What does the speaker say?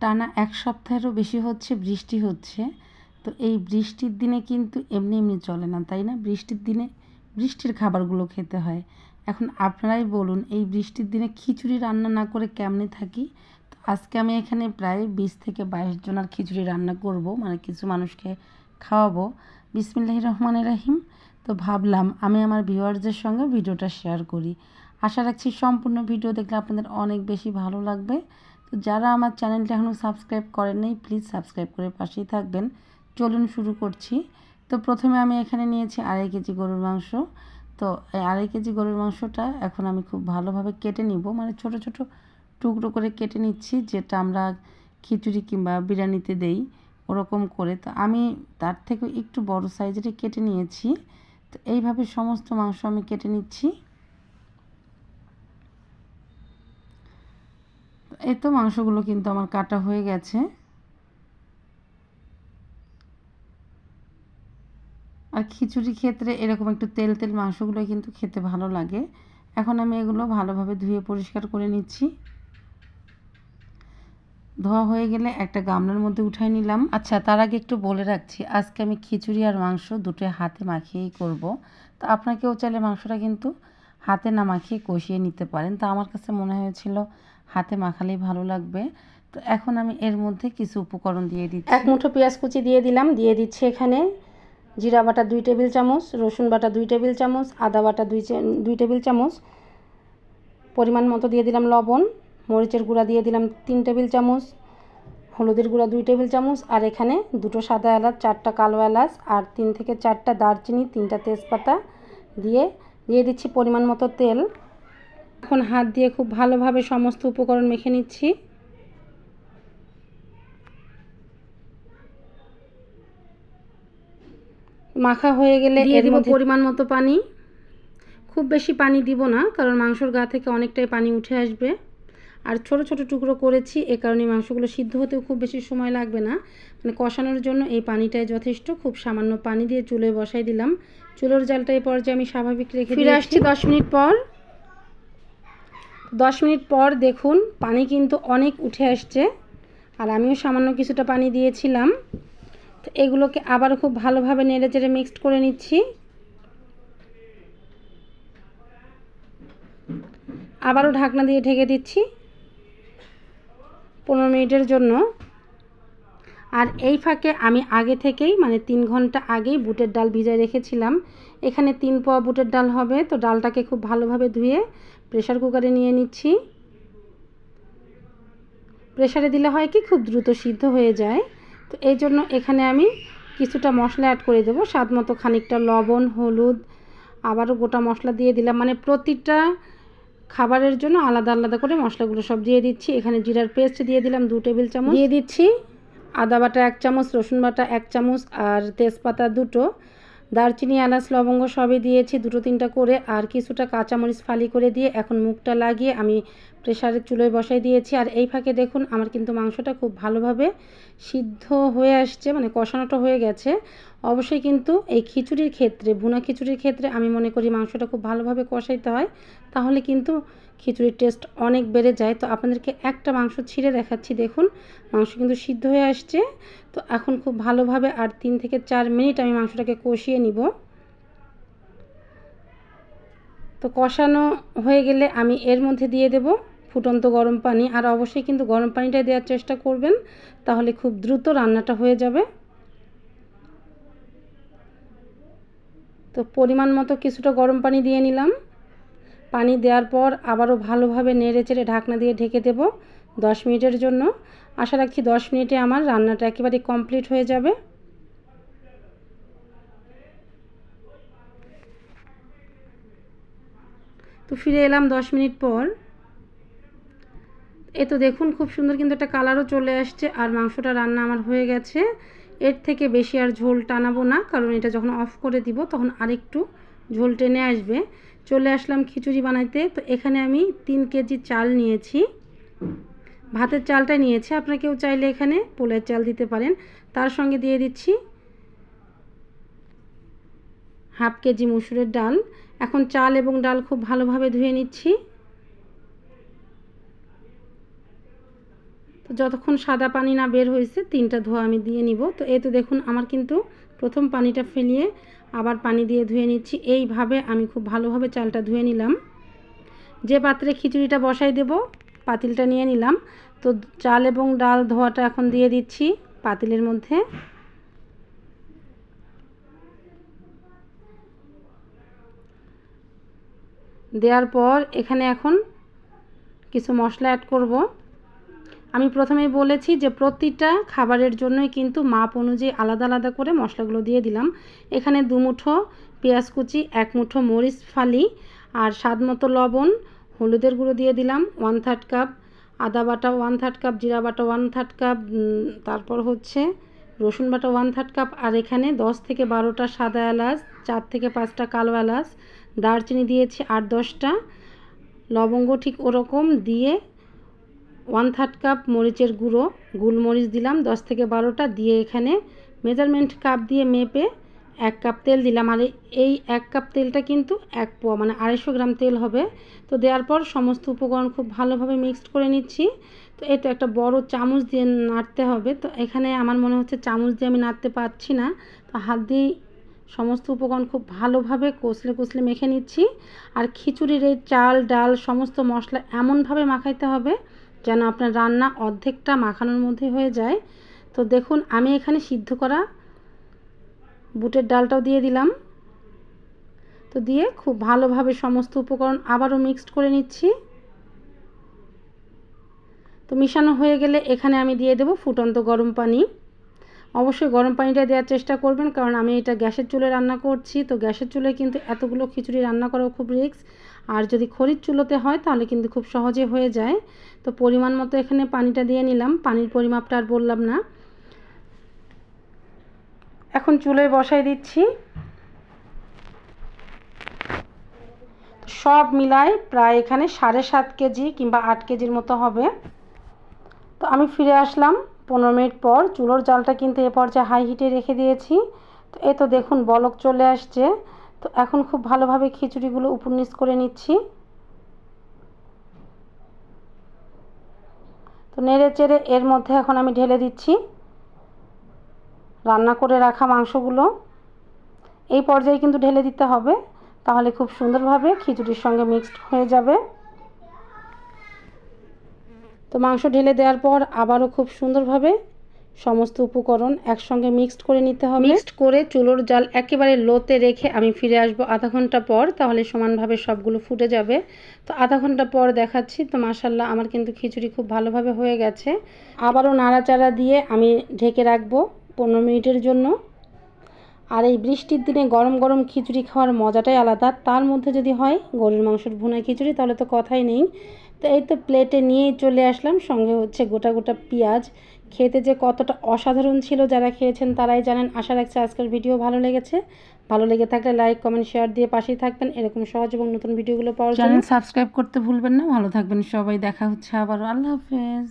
টানা এক সপ্তাহেরও বেশি হচ্ছে, বৃষ্টি হচ্ছে। তো এই বৃষ্টির দিনে কিন্তু এমনি এমনি চলে না, তাই না? বৃষ্টির দিনে বৃষ্টির খাবারগুলো খেতে হয়। এখন আপনারাই বলুন, এই বৃষ্টির দিনে খিচুড়ি রান্না না করে কেমনে থাকি? তো আজকে আমি এখানে প্রায় বিশ থেকে বাইশ জনের খিচুড়ি রান্না করব মানে কিছু মানুষকে খাওয়াবো। বিসমিল্লাহ রহমান রাহিম। তো ভাবলাম আমি আমার ভিউয়ার্সদের সঙ্গে ভিডিওটা শেয়ার করি। আশা রাখছি সম্পূর্ণ ভিডিও দেখলে আপনাদের অনেক বেশি ভালো লাগবে। তো যারা আমার চ্যানেলটা এখনও সাবস্ক্রাইব করেন নাই প্লিজ সাবস্ক্রাইব করে পাশেই থাকবেন। চলুন শুরু করছি। তো প্রথমে আমি এখানে নিয়েছি আড়াই কেজি গরুর মাংস। তো এই আড়াই কেজি গরুর মাংসটা এখন আমি খুব ভালোভাবে কেটে নিব। মানে ছোট ছোট টুকরো করে কেটে নিচ্ছি, যেটা আমরা খিচুড়ি কিংবা বিরিয়ানিতে দেই ওরকম করে। তো আমি তার থেকে একটু বড় সাইজের কেটে নিয়েছি। তো এইভাবে সমস্ত মাংস আমি কেটে নিচ্ছি। এই তো মাংসগুলো কিন্তু আমার কাটা হয়ে গেছে। আর খিচুড়ি ক্ষেত্রে এরকম একটু তেল তেল মাংসগুলো কিন্তু খেতে ভালো লাগে। এখন আমি এগুলো ভালোভাবে ধুয়ে পরিষ্কার করে নিচ্ছি। ধোয়া হয়ে গেলে একটা গামলার মধ্যে উঠাই নিলাম। আচ্ছা তার আগে একটু বলে রাখছি, আজকে আমি খিচুড়ি আর মাংস দুটো হাতে মাখিয়েই করব। তো আপনাকেও চাইলে মাংসটা কিন্তু হাতে না মাখিয়ে কষিয়ে নিতে পারেন। তো আমার কাছে মনে হয়েছিল হাতে মাখালেই ভালো লাগবে। তো এখন আমি এর মধ্যে কিছু উপকরণ দিয়ে দিচ্ছি। এক মুঠো পেঁয়াজ কুচি দিয়ে দিলাম, দিয়ে দিচ্ছি এখানে জিরা বাটা দুই টেবিল চামচ, রসুন বাটা দুই টেবিল চামচ, আদা বাটা দুই দুই টেবিল চামচ, পরিমাণ মতো দিয়ে দিলাম লবণ, মরিচের গুঁড়া দিয়ে দিলাম তিন টেবিল চামচ, হলুদের গুঁড়া দুই টেবিল চামচ, আর এখানে দুটো সাদা এলাচ, চারটা কালো এলাচ, আর তিন থেকে চারটা দারচিনি, তিনটা তেজপাতা দিয়ে দিয়ে দিচ্ছি পরিমাণ মতো তেল। এখন হাত দিয়ে খুব ভালোভাবে সমস্ত উপকরণ মেখে নিচ্ছি। মাখা হয়ে গেলে এর মধ্যে পরিমাণ মতো পানি। খুব বেশি পানি দিব না কারণ মাংসর গা থেকে অনেকটাই পানি উঠে আসবে। আর ছোট ছোট টুকরো করেছি এ কারণে মাংসগুলো সিদ্ধ হতেও খুব বেশি সময় লাগবে না। মানে কষানোর জন্য এই পানিটাই যথেষ্ট। খুব সামান্য পানি দিয়ে চুলে বসাই দিলাম। চুলোর জালটা এই পর্যায়ে আমি স্বাভাবিক রেখে ফিরে আসছি দশ মিনিট পর। দশ মিনিট পর দেখুন পানি কিন্তু অনেক উঠে আসছে। আর আমিও সামান্য কিছুটা পানি দিয়েছিলাম। তো এগুলোকে আবারও খুব ভালোভাবে নেড়ে চেড়ে মিক্সড করে নিচ্ছি। আবারও ঢাকনা দিয়ে ঢেকে দিচ্ছি পনেরো মিনিটের জন্য। আর এই ফাঁকে আমি আগে থেকেই মানে তিন ঘণ্টা আগেই বুটের ডাল ভিজায় রেখেছিলাম। এখানে তিন পোয়া বুটের ডাল হবে, তো ডালটাকে খুব ভালোভাবে ধুয়ে প্রেশার কুকারে নিয়ে নিচ্ছি। প্রেশারে দিলে হয় কি খুব দ্রুত সিদ্ধ হয়ে যায়। তো এই জন্য এখানে আমি কিছুটা মশলা অ্যাড করে দেবো। স্বাদ মতো খানিকটা লবণ হলুদ আবারও গোটা মশলা দিয়ে দিলাম। মানে প্রতিটা খাবারের জন্য আলাদা আলাদা করে মশলাগুলো সব দিয়ে দিচ্ছি। এখানে জিরার পেস্ট দিয়ে দিলাম দু টেবিল চামচ। দিয়ে দিচ্ছি। আদা বাটা এক চামচ রসুন বাটা এক চামচ আর তেজপাতা দুটো। দারচিনি, এলাচ, লবঙ্গ সবই দিয়েছি। দুটো তিনটা করে আর কিছুটা কাঁচামরিচ ফালি করে দিয়ে এখন মুখটা লাগিয়ে আমি প্রেশারের চুলোয় বসাই দিয়েছি। আর এই ফাঁকে দেখুন, আমার কিন্তু মাংসটা খুব ভালোভাবে সিদ্ধ হয়ে আসছে মানে কষানোটা হয়ে গেছে। অবশ্যই কিন্তু এই খিচুড়ির ক্ষেত্রে, ভুনা খিচুড়ির ক্ষেত্রে আমি মনে করি মাংসটা খুব ভালোভাবে কষাইতে হয়। তাহলে কিন্তু খিচুড়ির টেস্ট অনেক বেড়ে যায়। তো আপনাদেরকে একটা মাংস ছিঁড়ে দেখাচ্ছি, দেখুন। মাংস কিন্তু সিদ্ধ হয়ে আসছে। তো এখন খুব ভালোভাবে আর তিন থেকে চার মিনিট আমি মাংসটাকে কষিয়ে নিব। তো কষানো হয়ে গেলে আমি এর মধ্যে দিয়ে দেব ফুটন্ত গরম পানি। আর অবশ্যই কিন্তু গরম পানিটাই দেওয়ার চেষ্টা করবেন, তাহলে খুব দ্রুত রান্নাটা হয়ে যাবে। তো পরিমাণ মতো কিছুটা গরম পানি দিয়ে নিলাম। পানি দেওয়ার পর আবারও ভালোভাবে নেড়ে চেড়ে ঢাকনা দিয়ে ঢেকে দেব দশ মিনিটের জন্য। আশা রাখছি দশ মিনিটে আমার রান্নাটা একেবারে কমপ্লিট হয়ে যাবে। তো ফিরে এলাম দশ মিনিট পর। এ তো দেখুন খুব সুন্দর কিন্তু একটা কালারও চলে আসছে আর মাংসটা রান্না আমার হয়ে গেছে। এর থেকে বেশি আর ঝোল টানাবো না, কারণ এটা যখন অফ করে দিব তখন আরেকটু ঝোল টেনে আসবে। চলে আসলাম খিচুড়ি বানাইতে। তো এখানে আমি তিন কেজি চাল নিয়েছি। ভাতের চালটা নিয়েছি। আপনারা কেউ চাইলে এখানে পোলের চাল দিতে পারেন। তার সঙ্গে দিয়ে দিচ্ছি হাফ কেজি মুসুরের ডাল। এখন চাল এবং ডাল খুব ভালোভাবে ধুয়ে নিচ্ছি। তো যতক্ষণ সাদা পানি না বের হয়েছে, তিনটা ধোয়া আমি দিয়ে নিব। তো এই তো দেখুন, আমার কিন্তু প্রথম পানিটা ফেলিয়ে আবার পানি দিয়ে ধুয়ে নিচ্ছি। এইভাবে আমি খুব ভালোভাবে চালটা ধুয়ে নিলাম। যে পাত্রে খিচুড়িটা বসাই দেব, পাতিলটা নিয়ে নিলাম। তো চাল এবং ডাল ধোয়াটা এখন দিয়ে দিচ্ছি পাতিলের মধ্যে। দেওয়ার পর এখানে এখন কিছু মশলা অ্যাড করব। আমি প্রথমেই বলেছি যে প্রতিটা খাবারের জন্যই কিন্তু মাপ অনুযায়ী আলাদা আলাদা করে মশলাগুলো দিয়ে দিলাম। এখানে দু মুঠো পেঁয়াজ কুচি, এক মুঠো মরিচ ফালি আর স্বাদ মতো লবণ, হলুদের গুঁড়ো দিয়ে দিলাম ওয়ান থার্ড কাপ আদা বাটা ওয়ান থার্ড কাপ জিরা বাটা ওয়ান থার্ড কাপ তারপর হচ্ছে রসুন বাটা ওয়ান থার্ড কাপ আর এখানে দশ থেকে বারোটা সাদা এলাচ চার থেকে পাঁচটা কালো এলাচ, দারচিনি দিয়েছি আট দশটা। লবঙ্গ ঠিক ওরকম দিয়ে ওয়ান থার্ড কাপ মরিচের গুঁড়ো, গোলমরিচ দিলাম দশ থেকে বারোটা দিয়ে এখানে মেজারমেন্ট কাপ দিয়ে মেপে এক কাপ তেল দিলাম। আর এই এক কাপ তেলটা কিন্তু এক পোয়া মানে আড়াইশো গ্রাম তেল হবে। তো দেওয়ার পর সমস্ত উপকরণ খুব ভালোভাবে মিক্সড করে নিচ্ছি। তো তো একটা বড় চামচ দিয়ে নাড়তে হবে। তো এখানে আমার মনে হচ্ছে চামচ দিয়ে আমি নাড়তে পারছি না। তো হাত দিয়েই সমস্ত উপকরণ খুব ভালোভাবে কষলে কষলে মেখে নিচ্ছি। আর খিচুড়ির এই চাল, ডাল, সমস্ত মশলা এমনভাবে মাখাইতে হবে যেন আপনার রান্না অর্ধেকটা মাখানোর মধ্যে হয়ে যায়। তো দেখুন, আমি এখানে সিদ্ধ করা বুটের ডালটাও দিয়ে দিলাম। তো দিয়ে খুব ভালোভাবে সমস্ত উপকরণ আবারও মিক্সড করে নিচ্ছি। তো মিশানো হয়ে গেলে এখানে আমি দিয়ে দেবো ফুটন্ত গরম পানি। অবশ্যই গরম পানিটা দেওয়ার চেষ্টা করবেন, কারণ আমি এটা গ্যাসের চুলে রান্না করছি। তো গ্যাসের চুলে কিন্তু এতগুলো খিচুড়ি রান্না করাও খুব রিস্ক। আর যদি খড়ির চুলোতে হয়, তাহলে কিন্তু খুব সহজে হয়ে যায়। তো পরিমাণ মতো এখানে পানিটা দিয়ে নিলাম। পানির পরিমাপটা আর বললাম না। এখন চুলোয় বসাই দিচ্ছি। সব মিলাই প্রায় এখানে সাড়ে সাত কেজি কিংবা আট কেজির মতো হবে। তো আমি ফিরে আসলাম। পনেরো মিনিট পর চুলোর জালটা কিন্তু এ পর্যায়ে হাই হিটে রেখে দিয়েছি। তো এ তো দেখুন, বলক চলে আসছে। তো এখন খুব ভালোভাবে খিচুড়িগুলো উপর করে নিচ্ছি। তো নেড়ে চেড়ে এর মধ্যে এখন আমি ঢেলে দিচ্ছি। রান্না করে রাখা মাংসগুলো। এই পর্যায়ে কিন্তু ঢেলে দিতে হবে, তাহলে খুব সুন্দরভাবে খিচুড়ির সঙ্গে মিক্সড হয়ে যাবে। তো মাংস ঢেলে দেওয়ার পর আবারও খুব সুন্দরভাবে সমস্ত উপকরণ একসঙ্গে মিক্সড করে নিতে হবে। মিক্সড করে চুলোর জাল একেবারে লোতে রেখে আমি ফিরে আসব আধা ঘণ্টা পর তাহলে সমানভাবে সবগুলো ফুটে যাবে। তো আধা ঘণ্টা পর দেখাচ্ছি তো মাসাল্লাহ আমার কিন্তু খিচুড়ি খুব ভালোভাবে হয়ে গেছে। আবারও নাড়াচাড়া দিয়ে আমি ঢেকে রাখব পনেরো মিনিটের জন্য। আর এই বৃষ্টির দিনে গরম গরম খিচুড়ি খাওয়ার মজাটাই আলাদা। তার মধ্যে যদি হয় গরুর মাংসের ভুনা খিচুড়ি তাহলে তো কথাই নেই। তো এই তো প্লেটে নিয়েই চলে আসলাম। সঙ্গে হচ্ছে গোটা গোটা পেঁয়াজ। খেতে যে কতটা অসাধারণ ছিল যারা খেয়েছেন তারাই জানেন। আশা রাখছে আজকের ভিডিও ভালো লেগেছে। ভালো লেগে থাকলে লাইক কমেন্ট শেয়ার দিয়ে পাশেই থাকবেন। এরকম সহজ এবং নতুন ভিডিওগুলো পাওয়ার জন্য সাবস্ক্রাইব করতে ভুলবেন না। ভালো থাকবেন সবাই। দেখা হচ্ছে আবার আল্লাহ হাফেজ।